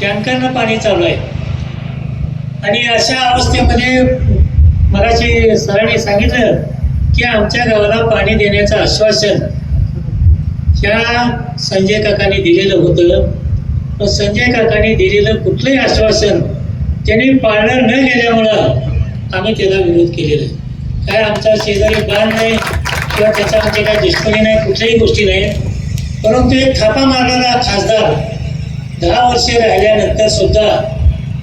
टँकरनं पाणी चालू आहे. आणि अशा अवस्थेमध्ये मराठी सरांनी सांगितलं की आमच्या गावाला पाणी देण्याचं आश्वासन ह्या संजय काकांनी दिलेलं होतं. पण संजय काकांनी दिलेलं कुठलंही आश्वासन त्यांनी पाळणं न गेल्यामुळं आम्ही त्याला विरोध केलेला आहे. काय आमचा शेजारी बाण नाही किंवा त्याच्यामध्ये काय दुष्पणी नाही कुठल्याही गोष्टी नाही. परंतु एक थापा मारणारा खासदार दहा वर्षे राहिल्यानंतर सुद्धा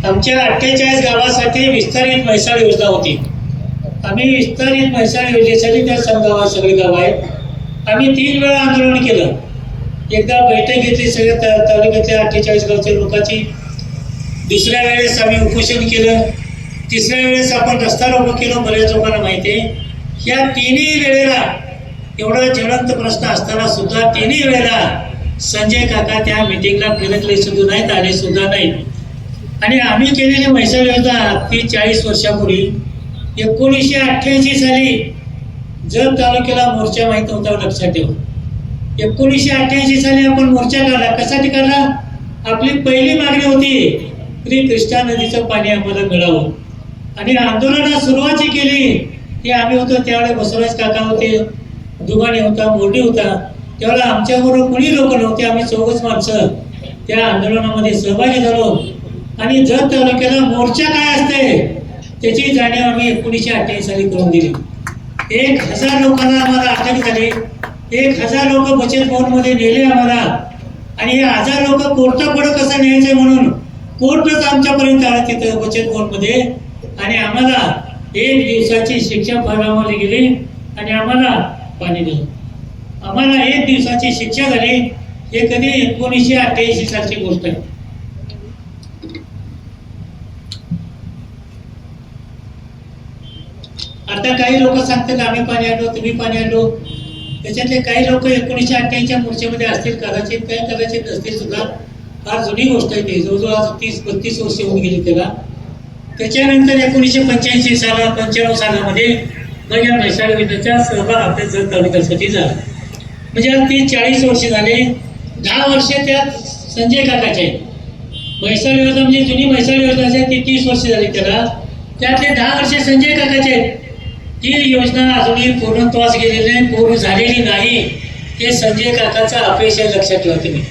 आमच्या अठ्ठेचाळीस गावासाठी विस्तारित म्हैसाळ योजना होती. आम्ही विस्तारित म्हैसाळ योजनेसाठी त्या संघावर सगळे गाव आहेत. आम्ही तीन वेळा आंदोलन केलं. एकदा बैठक घेतली सगळ्या तालुक्यातल्या अठ्ठेचाळीस गावच्या लोकांची. दुसऱ्या वेळेस आम्ही उपोषण केलं. तिसऱ्या वेळेस आपण रस्ता रोको केलं बऱ्याच लोकांना माहिती आहे. या तिन्ही वेळेला एवढा ज्वलंत प्रश्न असताना सुद्धा तिन्ही वेळेला संजय काका त्या मिटिंगला फिरकले सुद्धा नाहीत आले सुद्धा नाहीत आणि आम्ही केलेली म्हैसाळ योजना ती चाळीस वर्षापूर्वी एकोणीसशे अठ्ठ्याऐंशी साली जर तालुक्याला मोर्चा माहीत नव्हता लक्षात ठेवा. एकोणीसशे अठ्ठ्याऐंशी साली आपण मोर्चा काढला. कशासाठी काढला? आपली पहिली मागणी होती श्री कृष्णा नदीचं पाणी आम्हाला मिळावं. आणि आंदोलनात सुरुवात जी केली. ती आम्ही होतो त्यावेळेस बसवराज काका होते दुबाणी होता मोठी होता. त्यावेळेला आमच्याबरोबर कोणी लोक नव्हते? आम्ही चौघच माणसं त्या आंदोलनामध्ये सहभागी झालो. आणि जर तालुक्याला मोर्चा काय असते त्याची जाणीव आम्ही एकोणीसशे अठ्ठ्याऐंशी साली करून दिली. एक हजार लोकांना आम्हाला अटक झाली. एक हजार लोक बचत भवनमध्ये नेले आम्हाला. आणि हे हजार लोक कोर्टापुढं कसं न्यायचं म्हणून कोर्टच आमच्यापर्यंत आलं तिथं बचत भवनमध्ये. आणि आम्हाला एक दिवसाची शिक्षा फरमावली गेली आणि आम्हाला पाणी दिलं. आम्हाला एक दिवसाची शिक्षा झाली. हे कधी एकोणीसशे अठ्ठ्याऐंशी सालची गोष्ट आहे. आता काही लोक सांगतात आम्ही पाणी आणलो तुम्ही पाणी आणलो. त्याच्यातले काही लोक एकोणीसशे अठ्ठ्याऐंशीच्या मोर्चामध्ये असतील कदाचित काही कदाचित नसतील सुद्धा. फार जुनी गोष्ट आहे ती. जवळजवळ आज तीस बत्तीस वर्ष होऊन गेली त्याला. त्याच्यानंतर एकोणीसशे पंच्याऐंशी साला पंच्याण्णव सालामध्ये मग या म्हैसाळ योजनेचा सहभाग आपल्या जर तालुक्यासाठी झाला. म्हणजे आज तीस चाळीस वर्ष झाले. दहा वर्ष त्यात संजय काकाचे आहेत. म्हैसाळ योजना म्हणजे जुनी म्हैसाळ योजना असेल ती तीस वर्ष झाली त्याला. त्यातले दहा वर्ष संजय काकाचे आहेत. ती योजना अजूनही पूर्णत्वास गेलेली नाही पूर्ण झालेली नाही. हे संजय काकाचा अपयश आहे लक्षात ठेवा तुम्ही.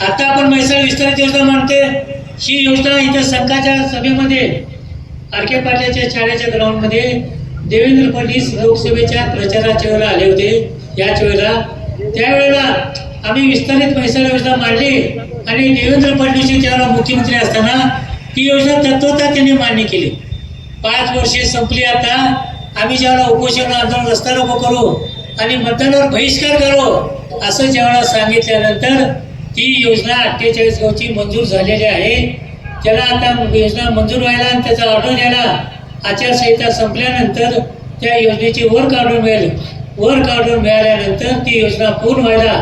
आता आपण म्हैसाळ विस्तारित योजना मानते ही योजना इथं संघाच्या सभेमध्ये आर के पाटलाच्या शाळेच्या ग्राउंडमध्ये देवेंद्र फडणवीस लोकसभेच्या प्रचाराच्या वेळेला आले होते. याच वेळेला त्यावेळेला आम्ही विस्तारित म्हैसाळ योजना मांडली आणि देवेंद्र फडणवीस त्यावेळेला मुख्यमंत्री असताना ती योजना तत्वता त्यांनी मान्य केली. पाच वर्षे संपली आता. आम्ही ज्यावेळेला उपोषण आंदोलन रस्ता रोको करू आणि मतदानावर बहिष्कार करू असं ज्यावेळेला सांगितल्यानंतर ती योजना अठ्ठेचाळीस गावची मंजूर झालेली आहे. त्याला आता योजना मंजूर व्हायला आणि त्याचा ऑर्डर द्यायला आचारसंहिता संपल्यानंतर त्या योजनेची वर काढून मिळेल. वर्क ऑर्डर मिळाल्यानंतर ती योजना पूर्ण व्हायला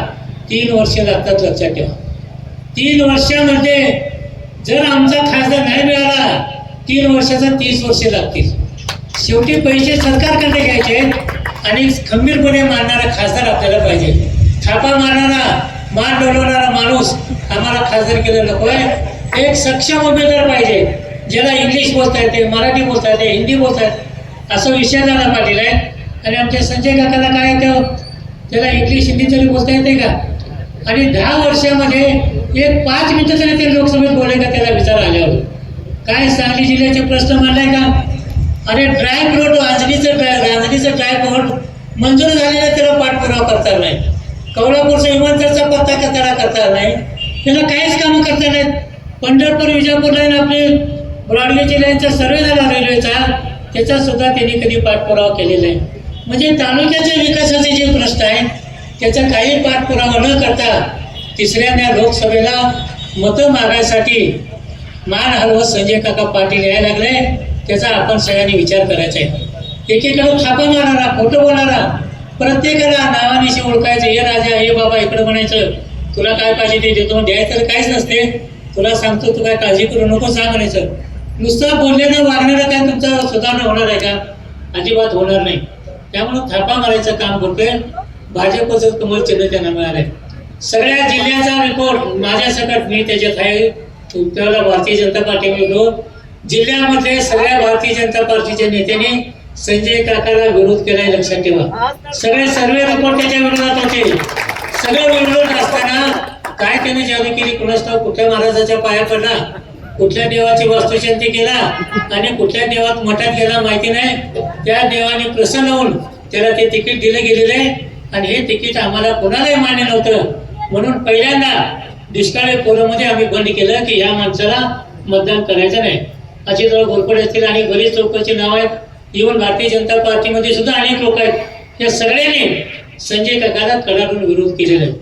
तीन वर्ष लागतात लक्षात ठेवा. तीन वर्षामध्ये जर आमचा खासदार नाही मिळाला तीन वर्षाचा तीस वर्षे लागतील. शेवटी पैसे सरकारकडे घ्यायचे? आणि खंबीरपणे मारणारा खासदार आपल्याला पाहिजे. थापा मारणारा मान डोलवणारा माणूस आम्हाला खासदार केलं नको आहे. एक सक्षम उमेदवार पाहिजे ज्याला इंग्लिश बोलता येते मराठी बोलता येते हिंदी बोलता येते असं विषयाला पाटील आहे. आणि आमच्या संजय काकाला काय येतं? त्याला इंग्लिश हिंदी तरी बोलता येते का? आणि दहा वर्षामध्ये एक पाच मिनिटं तरी ते लोकसभेत बोलले का त्याला विचार आल्यावर? काय सांगली जिल्ह्याचे प्रश्न मांडलाय का? अरे ड्राय रोड रांजणीचं ड्राय राजनीचं ड्राय रोड मंजूर झालेलं त्याला पाठपुरावा करता नाही. कोल्हापूरचा विमानतळचा पत्ता का त्याला करता नाही. त्याला काहीच कामं करता नाहीत. पंढरपूर विजापूर लाईन आपली ब्रॉडगेजची लाईनचा सर्वे झाला रेल्वेचा त्याचा सुद्धा त्यांनी कधी पाठपुरावा केलेला आहे म्हणजे तालुक्याच्या विकासाचे जे प्रश्न आहेत त्याचा काही पाठपुरावा न करता तिसऱ्यांदा लोकसभेला मतं मागायसाठी मान हलवत संजय काका पाटील यायला लागले त्याचा आपण सगळ्यांनी विचार करायचा आहे. एकीकडे थापा मारणारा खोटं बोलणारा प्रत्येकाला नावानिशी ओळखायचं हे राजा हे बाबा इकडं म्हणायचं तुला काय पाहिजे ते देतो द्यायचं काहीच नसते. तुला सांगतो तू काय काळजी करू नको सांग म्हणायचं. नुसतं बोलण्यानं वागण्यानं काय तुमचं सुधारणा होणार आहे का? अजिबात होणार नाही. त्यामुळे थापा मारायचं काम करतोय. भाजपचं कमल चिन्ह त्यांना मिळालंय. सगळ्या जिल्ह्याचा रिपोर्ट माझ्यासकट मी त्याच्यात आहे. त्यावेळेला भारतीय जनता पार्टी मिळतो. जिल्ह्यामध्ये सगळ्या भारतीय जनता पार्टीच्या नेत्यांनी संजय काकाला विरोध केलाय लक्षात ठेवा. सगळे सर्वे रिपोर्ट त्याच्या विरोधात होते. सगळे विरोध असताना काय त्याने जादू केली? कुणास कुठल्या महाराजाच्या पाया पडला? कुठल्या देवाची वास्तुशांती केला आणि कुठल्या देवात मठात गेला माहिती नाही. त्या देवाने प्रसन्न होऊन त्याला ते तिकीट दिलं गेलेलं. आहे आणि हे तिकीट आम्हाला कोणालाही मान्य नव्हतं. म्हणून पहिल्यांदा दुष्काळी फोरममध्ये आम्ही बंद केलं की या माणसाला मतदान करायचं नाही. अशी जवळ घोरपडे असतील आणि बरीच लोकांची नावं आहेत. इव्हन भारतीय जनता पार्टीमध्ये सुद्धा अनेक लोक आहेत. या सगळ्यांनी संजय काकाला कडाडून विरोध केलेला आहे.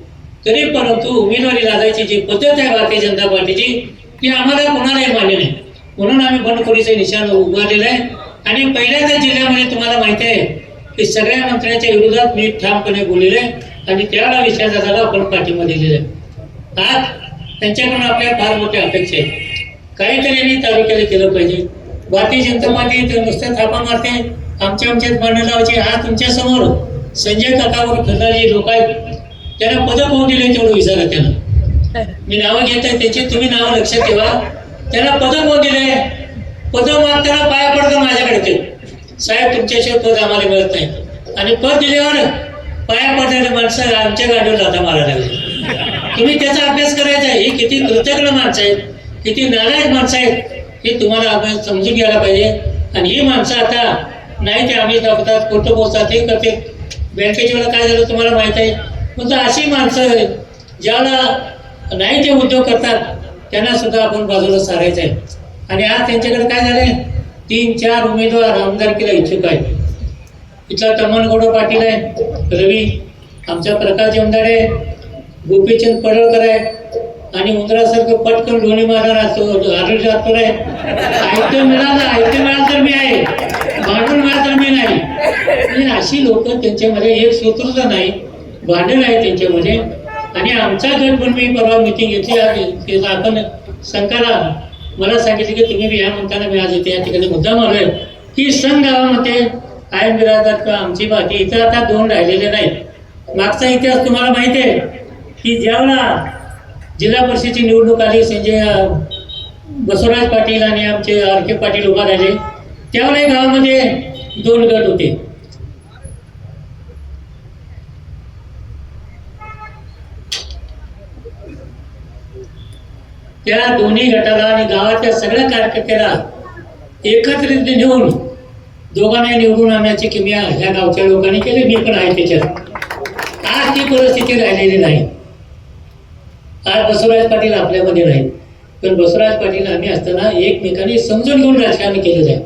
तरी परंतु उमेदवारी लादायची जी पद्धत आहे भारतीय जनता पार्टीची की आम्हाला कोणालाही मान्य नाही. म्हणून आम्ही बंडखोरीचं निशाण उभारलेलं आहे. आणि पहिल्यांदा जिल्ह्यामध्ये तुम्हाला माहिती आहे की सगळ्या मंत्र्यांच्या विरोधात मी ठामपणे बोललेले आहे. आणि त्याला विश्वासाला आपण पाठिंबा दिलेला आहे. आज त्यांच्याकडून आपल्या फार मोठ्या अपेक्षा आहेत. काहीतरी यांनी तालुक्याला केलं पाहिजे. भारतीय जनता पार्टी ते नुसतं थापा मारते. आमच्या आमच्यात भांडण लावायचे हा तुमच्यासमोर संजय काकावर फिरणारे लोक आहेत. त्यांना पदक होऊन दिले तेवढं विचारा त्यांना. मी नावं घेत आहे त्याची तुम्ही नावं लक्षात ठेवा. त्यांना पद कोण दिले? पद मागताना पाया पडतं माझ्याकडे ते. साहेब तुमच्याशिवाय पद आम्हाला मिळत नाही. आणि पद दिल्यावर पाया पडणारे माणसं आमच्या गाडीवर जाता मारायला लागले. तुम्ही त्याचा अभ्यास करायचा आहे. ही किती कृतज्ञ माणसं आहेत. किती नाराज माणसं आहेत. हे तुम्हाला अभ्यास समजून घ्यायला पाहिजे. आणि ही माणसं आता नाही ते आम्ही दाखवतात कुठं पोहोचतात हे करते बँकेच्या वेळेला काय झालं तुम्हाला माहीत आहे? पण अशी माणसं ज्याला नाही जे उद्योग करतात त्यांना सुद्धा आपण बाजूला सारायचं आहे. आणि आज त्यांच्याकडे काय झालंय? तीन चार उमेदवार आमदारकीला इच्छुक आहेत. इथला तमनगौड पाटील आहे रवी आमचा प्रकाश जमदाडे गोपीचंद पडळकर आहे आणि उंदरासारखं पटकन लोणी मारणार असतो आढळ जातो आहे. आयतं मिळालं आयतं मिळालं तर मी आहे. भांडण मिळालं तर मी नाही. आणि अशी लोक त्यांच्यामध्ये एक सूत्रता नाही भांडण आहे त्यांच्यामध्ये. आणि आमचा गट पण मी परवा मिटिंग घेतली आहे आपण संकाला मला सांगितलं की तुम्ही या म्हणताना मी आज इथे या ठिकाणी मुद्दाम आलोय की सण गावामध्ये कायम बिराजदार किंवा आमची बाकी इथं आता दोन राहिलेले नाहीत. मागचा इतिहास तुम्हाला माहिती आहे की ज्यावेळा जिल्हा परिषदेची निवडणूक आली संजय बसवराज पाटील आणि आमचे आर के पाटील उभा राहिले त्यावेळेला गावामध्ये दोन गट होते. त्या दोन्ही गटाला आणि गावातल्या सगळ्या कार्यकर्त्याला एकत्रित नेऊन दोघांना निवडून आणण्याची किमया ह्या गावच्या लोकांनी केली. मी पण आहे त्याच्यात. आज ती परिस्थिती राहिलेली नाही. आज बसवराज पाटील आपल्यामध्ये नाही पण बसवराज पाटील आम्ही असताना एकमेकांनी समजून घेऊन राजकारण केलेलं आहे.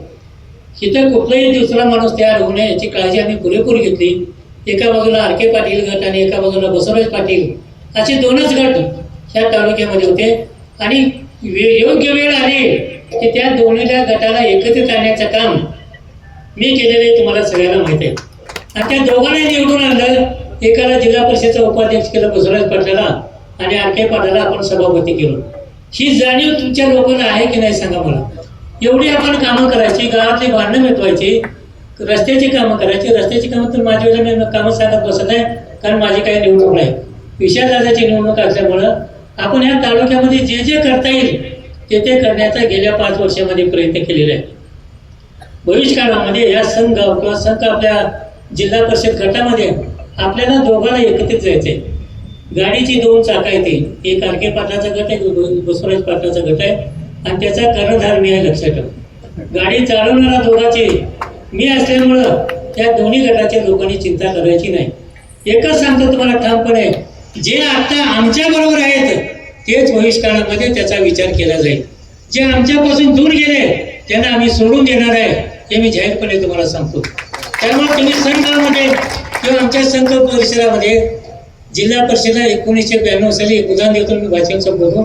इथं कुठलाही दुसरा माणूस तयार होऊ नये याची काळजी आम्ही पुरेपूर घेतली. एका बाजूला आर के पाटील गट आणि एका बाजूला बसवराज पाटील असे दोनच गट ह्या तालुक्यामध्ये होते. आणि योग्य वेळ आली की त्या दोन्हीला गटाला एकत्रित आणण्याचं काम मी केलेलं आहे तुम्हाला सगळ्यांना माहिती आहे. आणि त्या दोघांना निवडून आणलं. एकाला जिल्हा परिषदेचा उपाध्यक्ष केलं बसवराज पाटलाला आणि आर के पाटलाला आपण सभापती केलो. ही जाणीव तुमच्या लोकांना आहे की नाही सांगा मला? एवढी आपण कामं करायची गावातली भांडणं मिटवायची रस्त्याची कामं करायची. रस्त्याची कामं तर माझ्या वेळेला मी कामं सांगत बसत आहे कारण माझी काही निवडणूक नाही. विशाल दादाची निवडणूक असल्यामुळं आपण या तालुक्यामध्ये जे जे करता येईल ते ते करण्याचा गेल्या पाच वर्षामध्ये प्रयत्न केलेला आहे भविष्यकाळामध्ये या संघ किंवा संघ आपल्या जिल्हा परिषद गटामध्ये आपल्याला दोघांना एकत्रित जायचंय. गाडीची दोन चाकं येतील एक आरके पाटलाचा गट आहे बसवराज पाटलाचा गट आहे. आणि त्याचा कर्णधार मी आहे लक्षात ठेव. गाडी चालवणारा दोघाची मी असल्यामुळं त्या दोन्ही गटाच्या लोकांनी चिंता करायची नाही. एकच सांगतो तुम्हाला ठामपणे. जे आता आमच्या बरोबर आहेत तेच भविष्यकाळामध्ये त्याचा विचार केला जाईल. जे आमच्यापासून दूर गेले त्यांना आम्ही सोडून देणार आहे हे मी जाहीरपणे तुम्हाला सांगतो. त्यामुळे तुम्ही संघामध्ये किंवा आमच्या संघ परिसरामध्ये जिल्हा परिषदेला एकोणीसशे ब्याण्णव साली एक उदाहरण देतो मी भाषण संपवतो